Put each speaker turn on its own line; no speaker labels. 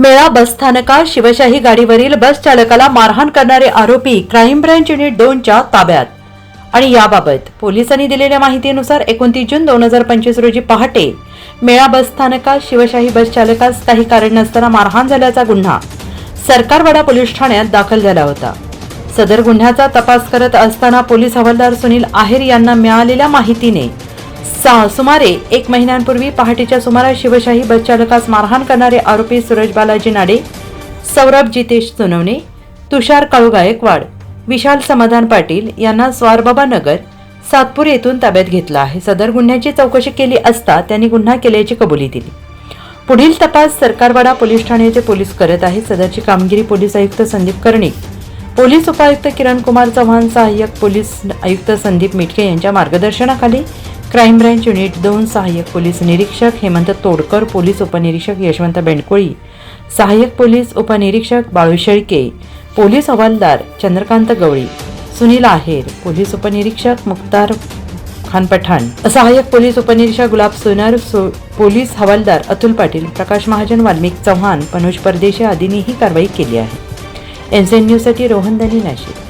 मेळा बसस्थानकात शिवशाही गाडीवरील बस चालकाला मारहाण करणारे आरोपी क्राईम ब्रँच युनिट दोनच्या ताब्यात. आणि याबाबत पोलिसांनी दिलेल्या माहितीनुसार एकोणतीस जून दोन हजार पंचवीस रोजी पहाटे मेळा बसस्थानकात शिवशाही बस चालकास काही कारण नसताना मारहाण झाल्याचा गुन्हा सरकारवाडा पोलीस ठाण्यात दाखल झाला होता. सदर गुन्ह्याचा तपास करत असताना पोलीस हवालदार सुनील आहेर यांना मिळालेल्या माहितीने सुमारे एक महिन्यांपूर्वी पहाटेच्या सुमारास शिवशाही बसचालकास मारहाण करणारे आरोपी सूरज बालाजी नाडे सौरभ जितेश सोनवणे तुषार काळू गायकवाड विशाल समाधान पाटील यांना स्वारबाबा नगर सातपूर येथून ताब्यात घेतला आहे. सदर गुन्ह्याची चौकशी केली असता त्यांनी गुन्हा केल्याची कबुली दिली. पुढील तपास सरकारवाडा पोलीस ठाण्याचे पोलीस करत आहेत सदरची कामगिरी पोलीस आयुक्त संदीप कर्णिक पोलीस उपायुक्त किरण कुमार चव्हाण सहाय्यक पोलीस आयुक्त संदीप मिटके यांच्या मार्गदर्शनाखाली क्राईम ब्रँच युनिट दोन सहाय्यक पोलीस निरीक्षक हेमंत तोडकर पोलीस उपनिरीक्षक यशवंत बेंडकोळी सहाय्यक पोलीस उपनिरीक्षक बाळू शेळके पोलीस हवालदार चंद्रकांत गवळी सुनील आहेर पोलीस उपनिरीक्षक मुक्तार खान पठाण सहाय्यक पोलीस उपनिरीक्षक गुलाब सोनार सो पोलीस हवालदार अतुल पाटील प्रकाश महाजन वाल्मिक चव्हाण मनोज परदेशी आदींनी ही कारवाई केली आहे. एनसीएन न्यूजसाठी रोहन दानी नाशिक.